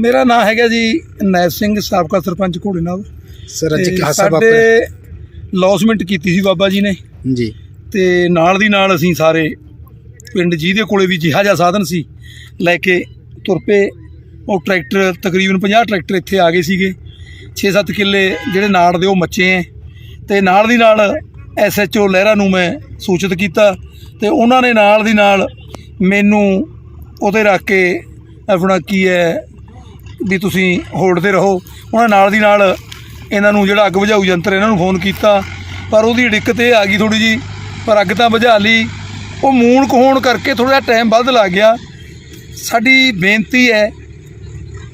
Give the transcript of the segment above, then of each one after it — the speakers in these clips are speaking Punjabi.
ਮੇਰਾ ਨਾਮ ਹੈਗਾ ਜੀ ਨੈਬ ਸਿੰਘ ਸਾਬਕਾ ਸਰਪੰਚ ਘੋੜੇਨਾਬ ਸਰ ਅੱਜ ਕੀ ਹਾਸਾ ਵਾਪਰਿਆ ਲੌਸਮੈਂਟ ਕੀਤੀ ਸੀ ਬਾਬਾ ਜੀ ਨੇ। ਜੀ। ਤੇ ਨਾਲ ਦੀ ਨਾਲ ਅਸੀਂ ਸਾਰੇ ਪਿੰਡ ਜਿਹਦੇ ਕੋਲੇ ਵੀ ਜਿਹਾ ਜਿਹਾ ਸਾਧਨ ਸੀ ਲੈ ਕੇ ਤੁਰ ਪਏ। ਉਹ ਟਰੈਕਟਰ ਤਕਰੀਬਨ 50 ਟਰੈਕਟਰ ਇੱਥੇ ਆ ਗਏ ਸੀਗੇ। 6-7 ਕਿੱਲੇ ਜਿਹੜੇ ਨਾੜ ਦੇ ਉਹ ਮੱਚੇ ਐ। ਤੇ ਨਾਲ ਦੀ ਨਾਲ ਐਸਐਚਓ ਲਹਿਰਾ ਨੂੰ ਮੈਂ ਸੂਚਿਤ ਕੀਤਾ ਤੇ ਉਹਨਾਂ ਨੇ ਨਾਲ ਦੀ ਨਾਲ ਮੈਨੂੰ ਉਹਤੇ ਰੱਖ ਕੇ ਆਪਣਾ ਕੀ ਹੈ ਵੀ ਤੁਸੀਂ ਹੋਲਡ ਤੇ ਰਹੋ। ਉਹਨਾਂ ਨਾਲ ਦੀ ਨਾਲ ਇਹਨਾਂ ਨੂੰ ਜਿਹੜਾ ਅੱਗ ਬੁਝਾਊ ਯੰਤਰ ਇਹਨਾਂ ਨੂੰ ਫੋਨ ਕੀਤਾ। ਪਰ ਉਹਦੀ ਦਿੱਕਤ ਇਹ ਆ ਗਈ ਥੋੜੀ ਜੀ ਪਰ ਅੱਗ ਤਾਂ ਬੁਝਾ ਲਈ। ਉਹ ਮੂਣਕ ਹੋਣ ਕਰਕੇ ਥੋੜਾ ਜਿਹਾ ਟਾਈਮ ਵੱਧ ਲੱਗ ਗਿਆ। ਸਾਡੀ ਬੇਨਤੀ ਹੈ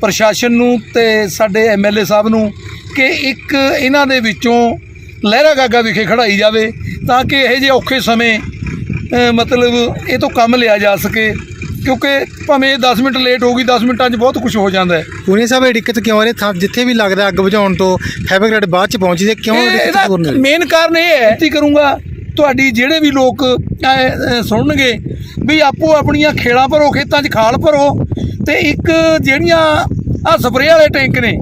ਪ੍ਰਸ਼ਾਸਨ ਨੂੰ ਤੇ ਸਾਡੇ ਐਮਐਲਏ ਸਾਹਿਬ ਨੂੰ ਕਿ ਇੱਕ ਇਹਨਾਂ ਦੇ ਵਿੱਚੋਂ ਲਹਿਰਾ ਗਾਗਾ ਵਿਖੇ ਖੜਾਈ ਜਾਵੇ ਤਾਂ ਕਿ ਇਹ ਜਿਹੇ ਔਖੇ ਸਮੇਂ ਮਤਲਬ ਇਹ ਤੋਂ ਕੰਮ ਲਿਆ ਜਾ ਸਕੇ। ਕਿਉਂਕਿ ਭਾਵੇਂ ਇਹ 10 ਮਿੰਟ ਲੇਟ ਹੋ ਗਈ 10 ਮਿੰਟਾਂ 'ਚ ਬਹੁਤ ਕੁਝ ਹੋ ਜਾਂਦਾ ਹੈ। ਪੁਣੇ ਸਾਹਿਬ ਇਹ ਦਿੱਕਤ ਕਿਉਂ ਆ ਰਹੀ ਥਾਂ ਜਿੱਥੇ ਵੀ ਲੱਗਦਾ ਅੱਗ ਬੁਝਾਉਣ ਤੋਂ ਫਾਇਰ ਬ੍ਰਿਗੇਡ ਬਾਅਦ ਚ ਪਹੁੰਚਦੀ ਹੈ ਕਿਉਂ ਇਹ ਦਿੱਕਤ ਹੋ ਰਹੀ ਮੇਨ ਕਾਰਨ ਇਹ ਹੈ ਕੀ ਕਰੂੰਗਾ ਤੁਹਾਡੀ ਜਿਹੜੇ ਵੀ ਲੋਕ ਸੁਣਨਗੇ ਵੀ ਆਪੋ ਆਪਣੀਆਂ ਖੇਲਾਂ ਭਰੋ ਖੇਤਾਂ 'ਚ ਖਾਲ ਭਰੋ ਤੇ ਇੱਕ ਜਿਹੜੀਆਂ ਆ ਸਪਰੇਅ ਵਾਲੇ ਟੈਂਕ ਨੇ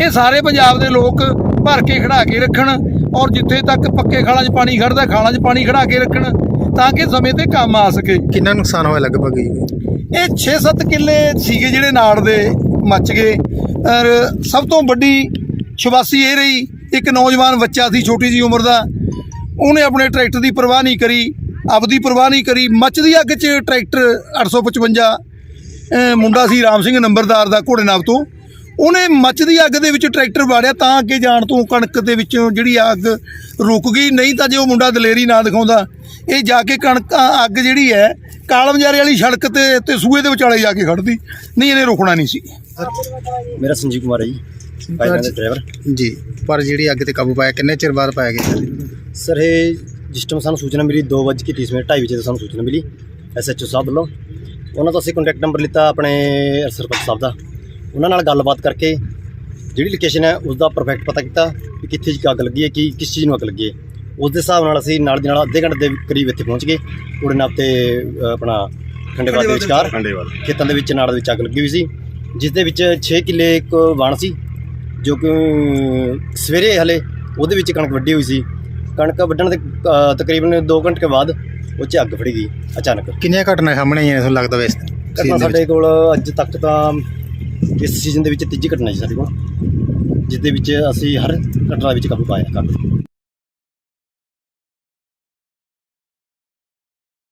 ਇਹ ਸਾਰੇ ਪੰਜਾਬ ਦੇ ਲੋਕ ਭਰ ਕੇ ਖੜਾ ਕੇ ਰੱਖਣ ਔਰ ਜਿੱਥੇ ਤੱਕ ਪੱਕੇ ਖਾਲਾਂ 'ਚ ਪਾਣੀ ਖੜਦਾ ਖਾਲਾਂ 'ਚ ਪਾਣੀ ਖੜਾ ਕੇ ਰੱਖਣ ਤਾਂ ਕਿ ਸਮੇਂ ਤੇ ਕੰਮ ਆ ਸਕੇ। ਕਿੰਨਾ ਨੁਕਸਾਨ ਹੋਇਆ ਲਗਭਗ ਜੀ? ਇਹ 6-7 ਕਿੱਲੇ ਸੀਗੇ ਜਿਹੜੇ ਨਾੜ ਦੇ ਮੱਚ ਗਏ। ਔਰ ਸਭ ਤੋਂ ਵੱਡੀ ਸ਼ਵਾਸੀ ਇਹ ਰਹੀ ਇੱਕ ਨੌਜਵਾਨ ਬੱਚਾ ਸੀ ਛੋਟੀ ਜੀ ਉਮਰ ਦਾ। ਉਹਨੇ ਆਪਣੇ ਟਰੈਕਟਰ ਦੀ ਪਰਵਾਹ ਨਹੀਂ ਕਰੀ ਆਪਦੀ ਪਰਵਾਹ ਨਹੀਂ ਕਰੀ। ਮੱਚਦੀ ਅੱਗ 'ਚ ਟਰੈਕਟਰ 855 ਅਹ ਮੁੰਡਾ ਸੀ ਰਾਮ ਸਿੰਘ ਨੰਬਰਦਾਰ ਦਾ ਘੋੜੇਨਾਬ ਤੋਂ। ਉਹਨੇ ਮੱਚਦੀ ਅੱਗ ਦੇ ਵਿੱਚ ਟਰੈਕਟਰ ਵਾੜਿਆ ਤਾਂ ਅੱਗੇ ਜਾਣ ਤੋਂ ਕਣਕ ਦੇ ਵਿੱਚੋਂ ਜਿਹੜੀ ਅੱਗ ਰੁਕ ਗਈ। ਨਹੀਂ ਤਾਂ ਜੇ ਉਹ ਮੁੰਡਾ ਦਲੇਰੀ ਨਾ ਦਿਖਾਉਂਦਾ ਇਹ ਜਾ ਕੇ ਕਣਕ ਅੱਗ ਜਿਹੜੀ ਹੈ ਕਾਲਮਜਾਰੇ ਵਾਲੀ ਸੜਕ ਤੇ ਤੇ ਸੂਏ ਦੇ ਵਿਚਾਲੇ ਜਾ ਕੇ ਖੜਦੀ ਨਹੀਂ ਇਹਨੇ ਰੁਕਣਾ ਨਹੀਂ ਸੀ। ਮੇਰਾ ਸੰਜੀਵ ਕੁਮਾਰ ਹੈ ਜੀ। ਪਾਈਪਲਾਈਨ ਦਾ ਡਰਾਈਵਰ ਜੀ ਪਰ ਜਿਹੜੀ ਅੱਗ ਤੇ ਕਾਬੂ ਪਾਇਆ ਕਿੰਨੇ ਚਿਰ ਬਾਅਦ ਪਾਇਆ ਗਿਆ ਸਰ ਇਹ ਜਿਸ ਟਾਈਮ ਸਾਨੂੰ ਸੂਚਨਾ ਮਿਲੀ 2:30 ਮਿੰਟ 2:30 ਵਜੇ ਤੋਂ ਸਾਨੂੰ ਸੂਚਨਾ ਮਿਲੀ ਐਸਐਚਓ ਸਾਹਿਬ ਵੱਲੋਂ। ਉਹਨਾਂ ਤੋਂ ਅਸੀਂ ਕੰਟੈਕਟ ਨੰਬਰ ਲਿੱਤਾ ਆਪਣੇ ਸਰਪੰਚ ਸਾਹਿਬ ਦਾ। ਉਹਨਾਂ ਨਾਲ ਗੱਲਬਾਤ ਕਰਕੇ ਜਿਹੜੀ ਲੋਕੇਸ਼ਨ ਹੈ ਉਸ ਦਾ ਪਰਫੈਕਟ ਪਤਾ ਕੀਤਾ ਕਿ ਕਿੱਥੇ ਜੀ ਅੱਗ ਲੱਗੀ ਹੈ ਕੀ ਕਿਸ ਚੀਜ਼ ਨੂੰ ਅੱਗ ਲੱਗੀ ਹੈ। ਉਸ ਦੇ ਹਿਸਾਬ ਨਾਲ ਅਸੀਂ ਨਾਲ ਦੀ ਨਾਲ ਅੱਧੇ ਘੰਟੇ ਦੇ ਕਰੀਬ ਇੱਥੇ ਪਹੁੰਚ ਗਏ। ਉਹਦੇ ਨਾਲ ਤੇ ਆਪਣਾ ਖੰਡੇਵਾਲ ਦੇ ਵਿਚਕਾਰ ਖੇਤਾਂ ਦੇ ਵਿੱਚ ਨਾੜ ਦੇ ਵਿੱਚ ਅੱਗ ਲੱਗੀ ਹੋਈ ਸੀ ਜਿਸ ਦੇ ਵਿੱਚ 6 ਕਿੱਲੇ ਇੱਕ ਵਾਣ ਸੀ ਜੋ ਕਿ ਸਵੇਰੇ ਹਲੇ ਉਹਦੇ ਵਿੱਚ ਕਣਕ ਵੱਢੀ ਹੋਈ ਸੀ। ਕਣਕ ਵੱਢਣ ਦੇ ਤਕਰੀਬਨ 2 ਘੰਟੇ ਬਾਅਦ ਉਹ 'ਚ ਅੱਗ ਫੜੀ ਗਈ ਅਚਾਨਕ। ਕਿੰਨੀਆਂ ਘਟਨਾ ਸਾਹਮਣੇ ਆਈਆਂ ਤੁਹਾਨੂੰ ਲੱਗਦਾ ਵੈਸੇ ਘਟਨਾ ਸਾਡੇ ਕੋਲ ਅੱਜ ਤੱਕ ਤਾਂ ਇਸ ਸੀਜ਼ਨ ਦੇ ਵਿੱਚ ਤੀਜੀ ਘਟਨਾ ਜੀ ਸਾਡੇ ਕੋਲ, ਜਿਸ ਦੇ ਵਿੱਚ ਅਸੀਂ ਹਰ ਘਟਨਾ ਵਿੱਚ ਕਾਬੂ ਪਾਇਆ ਕਰ